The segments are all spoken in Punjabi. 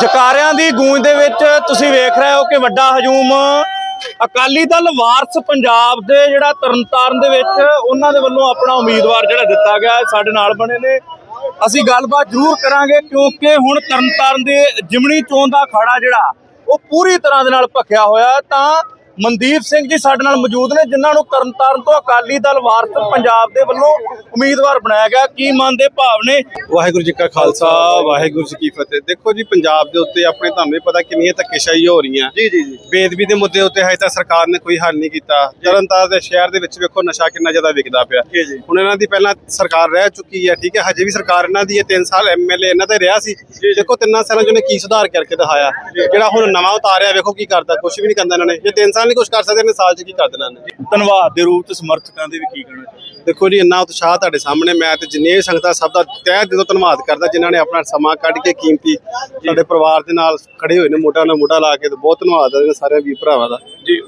ਜਕਾਰਿਆਂ ਦੀ ਗੂੰਜ ਦੇ ਵਿੱਚ ਤੁਸੀਂ ਵੇਖ ਰਹੇ ਹੋ ਕਿ ਵੱਡਾ ਹਜੂਮ ਅਕਾਲੀ ਦਲ ਵਾਰਸ ਪੰਜਾਬ ਦੇ ਜਿਹੜਾ ਤਰਨਤਾਰਨ ਦੇ ਵਿੱਚ ਉਹਨਾਂ ਦੇ ਵੱਲੋਂ ਆਪਣਾ ਉਮੀਦਵਾਰ ਜਿਹੜਾ ਦਿੱਤਾ ਗਿਆ ਸਾਡੇ ਨਾਲ ਬਣੇ ਨੇ। ਅਸੀਂ ਗੱਲਬਾਤ ਜ਼ਰੂਰ ਕਰਾਂਗੇ ਕਿਉਂਕਿ ਹੁਣ ਤਰਨਤਾਰਨ ਦੇ ਜਿਮਣੀ ਚੋਣ ਦਾ ਅਖਾੜਾ ਜਿਹੜਾ, ਉਹ ਪੂਰੀ ਤਰ੍ਹਾਂ ਦੇ ਨਾਲ ਭਖਿਆ ਹੋਇਆ ਤਾਂ ਮਨਦੀਪ ਸਿੰਘ ਜੀ ਸਾਡੇ ਨਾਲ ਮੌਜੂਦ ਨੇ ਜਿਨ੍ਹਾਂ ਨੂੰ ਤਰਨਤਾਰਨ ਤੋਂ ਅਕਾਲੀ ਦਲ ਵਾਰਸ ਪੰਜਾਬ ਦੇ ਵੱਲੋਂ ਉਮੀਦਵਾਰ ਬਣਾਇਆ ਗਿਆ। ਕੀ ਮਨ ਦੇ ਭਾਵ ਨੇ? ਵਾਹਿਗੁਰੂ ਜੀ ਕਾ ਖਾਲਸਾ ਵਾਹਿਗੁਰੂ ਜੀ ਕੀ ਫਤਿਹ। ਦੇਖੋ ਜੀ ਪੰਜਾਬ ਦੇ ਉੱਤੇ ਆਪਣੇ ਤੁਹਾਨੂੰ ਵੀ ਪਤਾ ਕਿੰਨੀਆਂ ਧੱਕੇਸ਼ਾਹੀ ਹੋ ਰਹੀਆਂ। ਜੀ ਜੀ ਜੀ। ਬੇਦਬੀ ਦੇ ਮੁੱਦੇ ਉੱਤੇ ਹਜੇ ਤੱਕ ਸਰਕਾਰ ਨੇ ਕੋਈ ਹੱਲ ਨਹੀਂ ਕੀਤਾ। ਤਰਨਤਾਰਨ ਦੇ ਸ਼ਹਿਰ ਦੇ ਵਿੱਚ ਵੇਖੋ ਨਸ਼ਾ ਕਿੰਨਾ ਜ਼ਿਆਦਾ ਵਿਕਦਾ ਪਿਆ। ਜੀ, ਜੀ। ਹੁਣ ਇਹਨਾਂ ਦੀ ਪਹਿਲਾਂ ਸਰਕਾਰ ਰਹਿ ਚੁੱਕੀ ਹੈ ਠੀਕ ਹੈ? ਹਜੇ ਵੀ ਸਰਕਾਰ ਇਹਨਾਂ ਦੀ ਹੈ 3 ਸਾਲ ਐਮਐਲਏ ਇਹਨਾਂ ਤੇ ਰਿਹਾ ਸੀ। ਦੇਖੋ ਤਿੰਨਾਂ ਸਾਲਾਂ 'ਚ ਉਹਨੇ ਕੀ ਸੁਧਾਰ ਕਰਕੇ ਦਿਖਾਇਆ। ਜਿਹੜਾ ਹੁਣ ਨਵਾਂ ਉਤਾਰਿਆ ਵੇਖੋ ਕੀ ਕਰਦਾ ਕੁਝ ਵੀ ਨਹੀਂ ਕਰਦਾ ਇਹਨਾਂ ਨੇ। ਜੇ 3 ਸਾਲ ਨਹੀਂ ਕੁਝ ਕਰ ਸਕਦੇ ਇਹਨੇ ਸਾਲ 'ਚ ਕੀ ਕਰ ਦੇਣਾ ਇਹਨੇ? ਧੰਨਵਾਦ ਦੇ ਰੂਪ ਚ ਸਮਰਥਕਾਂ ਦੇ ਵੀ ਕੀ ਕਹਿਣਾ ਦੇਖੋ ਜੀ ਇੰਨਾ ਉਤਸ਼ਾਹ ਤੁਹਾਡੇ ਸਾਹਮਣੇ ਮੈਂ ਤੇ ਜਿੰਨੇ ਸੰਗਤਾਂ ਸਭ ਦਾ ਤਹਿ ਦਿਲੋਂ ਧੰਨਵਾਦ ਕਰਦਾ ਜਿਨ੍ਹਾਂ ਨੇ ਆਪਣਾ ਸਮਾਂ ਕੱਢ ਕੇ ਕੀਮਤੀ ਸਾਡੇ ਪਰਿਵਾਰ ਦੇ ਨਾਲ ਖੜੇ ਹੋਏ ਨੇ ਮੋਢਾ ਨਾਲ ਮੋਢਾ ਲਾ ਕੇ ਤੇ ਬਹੁਤ ਧੰਨਵਾਦ ਹੈ ਇਹਨਾਂ ਸਾਰੇ ਵੀਰ ਭਰਾਵਾਂ ਦਾ। ਜੀ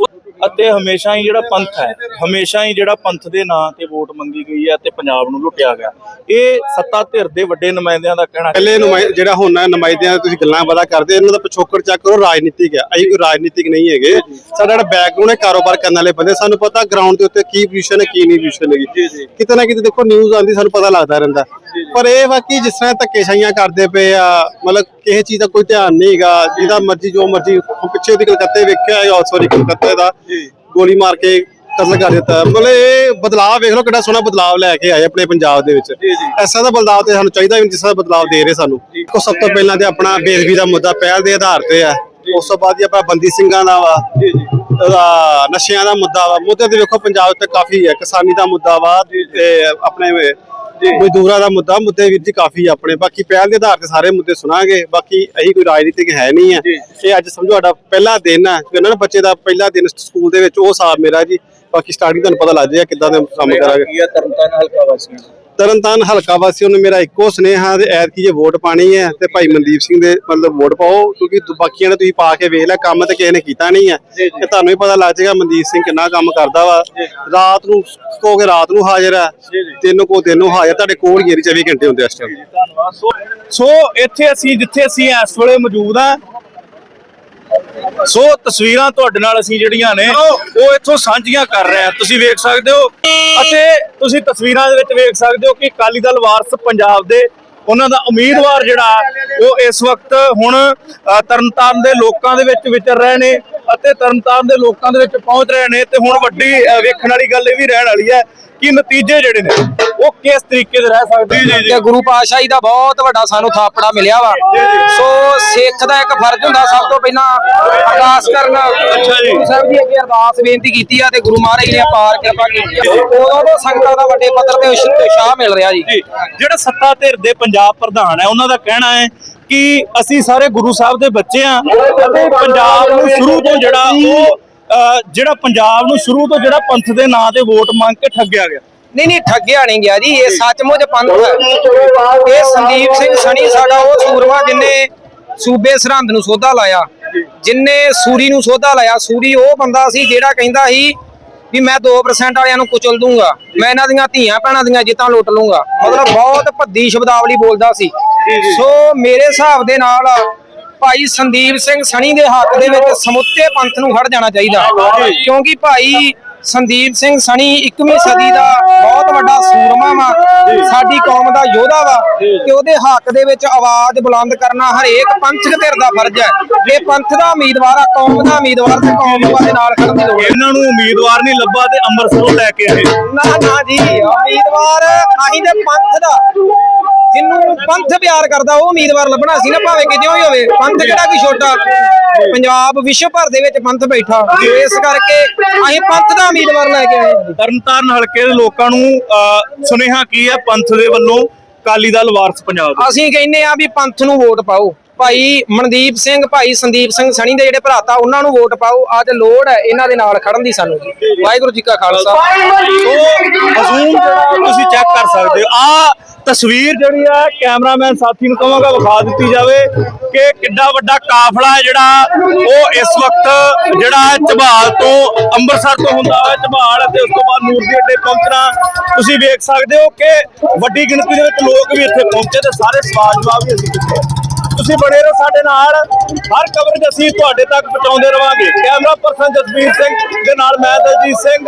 ਅਤੇ ਹਮੇਸ਼ਾ ਹੀ ਜਿਹੜਾ ਪੰਥ ਹੈ ਹਮੇਸ਼ਾ ਹੀ ਜਿਹੜਾ ਪੰਥ ਦੇ ਨਾਂ ਤੇ ਵੋਟ ਮੰਗੀ ਗਈ ਹੈ ਤੇ ਪੰਜਾਬ ਨੂੰ ਲੁੱਟਿਆ ਗਿਆ। ਇਹ ਸੱਤਾ ਧਿਰ ਦੇ ਵੱਡੇ ਨੁਮਾਇੰਦਿਆਂ ਦਾ ਕਹਿਣਾ ਪਹਿਲੇ ਜਿਹੜਾ ਹੁਣ ਨੁਮਾਇੰਦਿਆਂ ਦੀ ਤੁਸੀਂ ਗੱਲਾਂ ਬੜਾ ਕਰਦੇ ਇਹਨਾਂ ਦਾ ਪਿਛੋਕੜ ਚੈੱਕ ਕਰੋ ਰਾਜਨੀਤਿਕ ਹੈ। ਅਸੀਂ ਕੋਈ ਰਾਜਨੀਤਿਕ ਨਹੀਂ ਹੈਗੇ। ਸਾਡਾ ਜਿਹੜਾ ਬੈਕਗ੍ਰਾਉਂਡ ਹੈ ਕਾਰੋਬਾਰ ਕਰਨ ਵਾਲੇ ਬੰਦੇ ਸਾਨੂੰ ਪਤਾ ਗਰਾਊਂਡ ਦੇ ਉੱਤੇ ਕੀ ਪੋਜੀਸ਼ਨ ਹੈ ਕੀ ਨਹੀਂ ਪੋਜੀਸ਼ਨ ਹੈਗੀ। ਕਿਤੇ ਨਾ ਕਿਤੇ ਦੇਖੋ ਨਿਊਜ਼ ਆਉਂਦੀ ਸਾਨੂੰ ਪਤਾ ਲੱਗਦਾ ਰਹਿੰਦਾ। ਪਰ ਇਹ ਬਾਕੀ ਜਿਸ ਤਰ੍ਹਾਂ ਧੱਕੇਸ਼ਾਹੀਆਂ ਕਰਦੇ ਪਏ ਆ ਮਤਲਬ ਕਿਸੇ ਚੀਜ਼ ਦਾ ਕੋਈ ਧਿਆਨ ਨਹੀਂ ਹੈਗਾ ਜਿਹਦਾ ਮਰਜ਼ੀ ਜੋ ਮਰਜ਼ੀ ਪਿੱਛੇ ਉਹਦੀ ਕਲਕੱਤੇ ਵੇਖਿਆ ਸੌਰੀ ਕਲਕੱਤੇ ਦਾ ਗੋਲੀ ਮਾਰ ਕੇ ਕਤਲ ਕਰ ਦਿੱਤਾ। ਮਤਲਬ ਇਹ ਬਦਲਾਅ ਵੇਖ ਲਓ ਕਿੰਨਾ ਸੋਹਣਾ ਬਦਲਾਅ ਲੈ ਕੇ ਆਏ ਆਪਣੇ ਪੰਜਾਬ ਦੇ ਵਿੱਚ। ਐਸਾ ਦਾ ਬਦਲਾਅ ਤੇ ਸਾਨੂੰ ਚਾਹੀਦਾ ਵੀ ਜਿਸ ਤਰ੍ਹਾਂ ਬਦਲਾਅ ਦੇ ਰਹੇ ਸਾਨੂੰ। ਕੋ ਸਭ ਤੋਂ ਪਹਿਲਾਂ ਤੇ ਆਪਣਾ ਬੇਦਬੀ ਦਾ ਮੁੱਦਾ ਪਹਿਲ ਦੇ ਆਧਾਰ ਤੇ ਆ। ਉਸ ਤੋਂ ਬਾਅਦ ਹੀ ਆਪਣਾ ਬੰਦੀ ਸਿੰਘਾਂ ਦਾ ਵਾ ਉਹਦਾ ਨਸ਼ਿਆਂ ਦਾ ਮੁੱਦਾ ਵਾ। ਮੁੱਦੇ ਤੇ ਵੇਖੋ ਪੰਜਾਬ ਉੱਤੇ ਕਾਫੀ ਹੈ। ਕਿਸਾਨੀ ਦਾ ਮੁੱਦਾ ਵਾ ਤੇ ਆਪਣੇ ਮਜ਼ਦੂਰਾਂ ਦਾ ਮੁੱਦਾ ਮੁੱਦੇ ਵੀਰ ਜੀ ਕਾਫੀ ਆਪਣੇ ਬਾਕੀ ਪਹਿਲ ਦੇ ਆਧਾਰ ਤੇ ਸਾਰੇ ਮੁੱਦੇ ਸੁਣਾਂਗੇ। ਬਾਕੀ ਅਸੀਂ ਕੋਈ ਰਾਜਨੀਤਿਕ ਹੈ ਨਹੀਂ ਆ। ਇਹ ਅੱਜ ਸਮਝੋ ਸਾਡਾ ਪਹਿਲਾ ਦਿਨ ਆ ਕਿ ਉਹਨਾਂ ਨੇ ਬੱਚੇ ਦਾ ਪਹਿਲਾ ਦਿਨ ਸਕੂਲ ਦੇ ਵਿੱਚ ਉਹ ਹਿਸਾਬ ਮੇਰਾ ਜੀ। ਬਾਕੀ ਸਟਾਰਟਿੰਗ ਤੁਹਾਨੂੰ ਪਤਾ ਲੱਗ ਜਾਏਗਾ ਕਿੱਦਾਂ ਦੇ ਕੰਮ ਕਰਾਂਗੇ। ਕੀ ਹੈ ਤਰਨਤਾਰਨ ਹਲਕਾ ਵਾਸੀਆਂ ਤਰਨਤਾਰਨ ਹਲਕਾ ਵਾਸੀਆਂ ਨੂੰ ਮੇਰਾ ਇੱਕੋ ਸੁਨੇਹਾ ਤੇ ਐਤਕੀ ਜੇ ਵੋਟ ਪਾਣੀ ਹੈ ਤੇ ਭਾਈ ਮਨਦੀਪ ਸਿੰਘ ਦੇ ਮਤਲਬ ਵੋਟ ਪਾਓ ਕਿਉਂਕਿ ਬਾਕੀਆਂ ਨੇ ਤੁਸੀਂ ਪਾ ਕੇ ਵੇਖ ਲਿਆ ਕੰਮ ਤੇ ਕਿਸੇ ਨੇ ਕੀਤਾ ਨਹੀਂ ਹੈ। ਤੇ ਤੁਹਾਨੂੰ ਵੀ ਪਤਾ ਲੱਗ ਜਾਏਗਾ ਮਨਦੀਪ ਸਿੰਘ ਕਿੰਨਾ ਕੰਮ ਕਰਦਾ ਵਾ। ਰਾਤ ਨੂੰ ਕਹੋਗੇ ਰਾਤ ਨੂੰ ਹਾਜ਼ਰ ਹੈ। ਤਿੰਨ ਕੋ ਦਿਨ ਨੂੰ ਹਾਜ਼ਰ ਤੁਹਾਡੇ ਕੋਲ ਹੀ ਹੈ 24 ਘੰਟੇ ਹੁੰਦੇ ਇਸ ਟਾਈਮ ਸੋ ਇੱਥੇ ਅਸੀਂ ਜਿੱਥੇ ਅਸੀਂ ਇਸ ਵੇਲੇ ਮੌਜੂਦ ਆ ਸੋ ਤਸਵੀਰਾਂ ਤੁਹਾਡੇ ਨਾਲ ਅਸੀਂ ਜਿਹੜੀਆਂ ਨੇ, ਉਹ ਇੱਥੋਂ ਸਾਂਝੀਆਂ ਕਰ ਰਹੇ ਆ ਤੁਸੀਂ ਵੇਖ ਸਕਦੇ ਹੋ। ਅਤੇ ਤੁਸੀਂ ਤਸਵੀਰਾਂ ਦੇ ਵਿੱਚ ਵੇਖ ਸਕਦੇ ਹੋ ਕਿ ਅਕਾਲੀ ਦਲ ਵਾਰਸ ਪੰਜਾਬ ਦੇ ਉਹਨਾਂ ਦਾ ਉਮੀਦਵਾਰ ਜਿਹੜਾ, ਉਹ ਇਸ ਵਕਤ ਹੁਣ ਤਰਨਤਾਰਨ ਦੇ ਲੋਕਾਂ ਦੇ ਵਿੱਚ ਵਿਚਰ ਰਹੇ ਨੇ ਅਤੇ ਤਰਨਤਾਰਨ ਦੇ ਲੋਕਾਂ ਦੇ ਵਿੱਚ ਪਹੁੰਚ ਰਹੇ ਨੇ। ਤੇ ਹੁਣ ਵੱਡੀ ਵੇਖਣ ਵਾਲੀ ਗੱਲ ਇਹ ਵੀ ਰਹਿਣ ਵਾਲੀ ਹੈ ਕਿ ਨਤੀਜੇ ਜਿਹੜੇ ਨੇ। ਉਹ ਕਿਸ ਤਰੀਕੇ ਦੇ ਰਹਿ ਸਕਦੇ ਤੇ ਗੁਰੂ ਪਾਤਸ਼ਾਹੀ ਦਾ ਬਹੁਤ ਵੱਡਾ ਸਾਨੂੰ ਥਾਪੜਾ ਮਿਲਿਆ ਵਾ। ਸੋ ਸਿੱਖ ਦਾ ਇੱਕ ਫਰਜ਼ ਹੁੰਦਾ ਸਭ ਤੋਂ ਪਹਿਲਾਂ ਅਰਦਾਸ ਕਰਨਾ। ਅੱਛਾ ਜੀ। ਗੁਰੂ ਸਾਹਿਬ ਜੀ ਅੱਗੇ ਅਰਦਾਸ ਬੇਨਤੀ ਕੀਤੀ ਆ ਤੇ ਗੁਰੂ ਮਹਾਰਾਜ ਨੇ ਅਪਾਰ ਕਿਰਪਾ ਕੀਤੀ ਉਦੋਂ ਤੋਂ ਸੰਗਤਾਂ ਦਾ ਵੱਡੇ ਪੱਧਰ ਤੇ ਉਤਸ਼ਾਹ ਮਿਲ ਰਿਹਾ ਜੀ। ਜਿਹੜਾ ਸੱਤਾ ਧਿਰ ਦੇ ਪੰਜਾਬ ਪ੍ਰਧਾਨ ਹੈ ਉਹਨਾਂ ਦਾ ਕਹਿਣਾ ਹੈ ਕਿ ਅਸੀਂ ਸਾਰੇ ਗੁਰੂ ਸਾਹਿਬ ਦੇ ਬੱਚੇ ਆ ਅਤੇ ਪੰਜਾਬ ਨੂੰ ਸ਼ੁਰੂ ਤੋਂ ਜਿਹੜਾ ਉਹ ਜਿਹੜਾ ਪੰਜਾਬ ਨੂੰ ਸ਼ੁਰੂ ਤੋਂ ਜਿਹੜਾ ਪੰਥ ਦੇ ਨਾਂ ਤੇ ਵੋਟ ਮੰਗ ਕੇ ਠੱਗਿਆ ਗਿਆ। ਨਹੀਂ ਨਹੀਂ ਠੱਗਿਆ ਨਹੀਂ ਗਿਆ ਜੀ ਇਹ ਸੱਚਮੁੱਚ ਪੰਥ ਹੈ। ਇਹ ਸੰਦੀਪ ਸਿੰਘ ਸਣੀ ਸਾਡਾ ਉਹ ਸੂਰਮਾ ਜਿਨੇ ਸੂਬੇ ਸਰਹੰਦ ਨੂੰ ਸੋਧਾ ਲਾਇਆ ਜਿਨੇ ਸੂਰੀ ਨੂੰ ਸੋਧਾ ਲਾਇਆ ਸੂਰੀ ਉਹ ਬੰਦਾ ਸੀ ਜਿਹੜਾ ਕਹਿੰਦਾ ਸੀ ਵੀ ਮੈਂ 2% ਵਾਲਿਆਂ ਨੂੰ ਕੁਚਲ ਦੂੰਗਾ ਮੈਂ ਇਹਨਾਂ ਦੀਆਂ ਧੀਆਂ ਭੈਣਾਂ ਦੀਆਂ ਜਿੱਤਾਂ ਲੁੱਟ ਲੂੰਗਾ। ਮਤਲਬ ਬਹੁਤ ਭੱਦੀ ਸ਼ਬਦਾਵਲੀ ਬੋਲਦਾ ਸੀ। ਸੋ ਮੇਰੇ ਹਿਸਾਬ ਦੇ ਨਾਲ ਭਾਈ ਸੰਦੀਪ ਸਿੰਘ ਸਣੀ ਦੇ ਹੱਕ ਦੇ ਵਿੱਚ ਸਮੁੱਚੇ ਪੰਥ ਨੂੰ ਖੜ ਜਾਣਾ ਚਾਹੀਦਾ। ਕਿਉਂਕਿ ਭਾਈ ਸੰਦੀਪ ਸਿੰਘ ਸਣੀ 21ਵੀਂ ਸਦੀ ਦਾ ਬਹੁਤ ਵੱਡਾ ਸੂਰਮਾ ਵਾ। ਸਾਡੀ ਕੌਮ ਦਾ ਯੋਧਾ ਵਾ ਤੇ ਉਹਦੇ ਹੱਕ ਦੇ ਵਿੱਚ ਆਵਾਜ਼ ਬੁਲੰਦ ਕਰਨਾ ਹਰੇਕ ਪੰਥਕ ਧਿਰ ਦਾ ਫਰਜ਼ ਹੈ। ਇਹ ਪੰਥ ਦਾ ਉਮੀਦਵਾਰ ਆ ਕੌਮ ਦਾ ਉਮੀਦਵਾਰ ਤੇ ਕੌਮ ਨੂੰ ਉਹਦੇ ਨਾਲ ਖੜਨ ਦੀ ਲੋੜ ਇਹਨਾਂ ਨੂੰ ਉਮੀਦਵਾਰ ਨਹੀਂ ਲੱਭਾ ਤੇ ਅੰਮ੍ਰਿਤਸਰੋਂ ਲੈ ਕੇ ਆਏ। ਨਾ ਨਾ ਜੀ ਉਮੀਦਵਾਰ ਆਹੀ ਦੇ ਪੰਥ ਦਾ। ਜਿਹਨੂੰ ਪੰਥ ਪਿਆਰ ਕਰਦਾ ਉਹ ਉਮੀਦਵਾਰ ਲੱਭਣਾ ਸੀ ਨਾ ਭਾਵੇਂ ਕਿਤੇ ਹੀ ਹੋਵੇ। ਪੰਥ ਕਿਹੜਾ ਕੋਈ ਛੋਟਾ? ਪੰਜਾਬ ਵਿਸ਼ਵ ਭਰ ਦੇ ਵਿੱਚ ਪੰਥ ਬੈਠਾ। ਤੇ ਇਸ ਕਰਕੇ ਅਸੀਂ ਪੰਥ ਦਾ ਉਮੀਦਵਾਰ ਲੈ ਕੇ ਆਏ ਹਾਂ। ਤਰਨਤਾਰਨ ਹਲਕੇ ਦੇ ਲੋਕਾਂ ਨੂੰ ਸੁਨੇਹਾ ਕੀ ਹੈ ਪੰਥ ਦੇ ਵੱਲੋਂ? ਅਕਾਲੀ ਦਲ ਵਾਰਸ ਪੰਜਾਬ ਦਾ। ਅਸੀਂ ਕਹਿੰਦੇ ਆ ਵੀ ਪੰਥ ਨੂੰ ਵੋਟ ਪਾਓ। ਭਾਈ ਮਨਦੀਪ ਸਿੰਘ ਭਾਈ ਸੰਦੀਪ ਸਿੰਘ ਸਣੀ ਦੇ ਜਿਹੜੇ ਭਰਾਤਾ ਉਹਨਾਂ ਨੂੰ ਵੋਟ ਪਾਓ। ਅੱਜ ਲੋੜ ਹੈ ਇਹਨਾਂ ਦੇ ਨਾਲ ਖੜਨ ਦੀ ਸਾਨੂੰ। ਜੀ ਵਾਹਿਗੁਰੂ ਜੀ ਕਾ ਖਾਲਸਾ ਸੋ ਹਜ਼ੂਮ ਜਿਹੜਾ ਤੁਸੀਂ ਚੈੱਕ ਕਰ ਸਕਦੇ ਹੋ। ਆ ਤਸਵੀਰ ਜਿਹੜੀ ਹੈ ਕੈਮਰਾਮੈਨ ਸਾਥੀ ਨੂੰ ਕਹਾਂਗਾ ਵਿਖਾ ਦਿੱਤੀ ਜਾਵੇ ਕਿ ਕਿੱਡਾ ਵੱਡਾ ਕਾਫਲਾ ਹੈ ਜਿਹੜਾ, ਉਹ ਇਸ ਵਕਤ ਜਿਹੜਾ ਹੈ ਝਬਾਲ ਤੋਂ ਅੰਮ੍ਰਿਤਸਰ ਤੋਂ ਹੁੰਦਾ ਹੋਇਆ ਝਬਾਲ ਅਤੇ ਉਸ ਤੋਂ ਬਾਅਦ ਨੂਰਦੀ ਅੱਡੇ ਪਹੁੰਚਣਾ। ਤੁਸੀਂ ਵੇਖ ਸਕਦੇ ਹੋ ਕਿ ਵੱਡੀ ਗਿਣਤੀ ਦੇ ਵਿੱਚ ਲੋਕ ਵੀ ਇੱਥੇ ਪਹੁੰਚੇ ਤੇ ਸਾਰੇ ਸਵਾਲ ਜਵਾਬ ਵੀ ਅਸੀਂ ਦਿੱਤੇ ਤੁਸੀਂ ਬਣੇ ਰਹੋ ਸਾਡੇ ਨਾਲ। ਹਰ ਕਵਰੇਜ ਅਸੀਂ ਤੁਹਾਡੇ ਤੱਕ ਪਹੁੰਚਾਉਂਦੇ ਰਵਾਂਗੇ। ਕੈਮਰਾ ਪਰਸਨ ਜਸਵੀਰ ਸਿੰਘ, ਦੇ ਨਾਲ ਮੈਂ ਦਲਜੀਤ ਸਿੰਘ।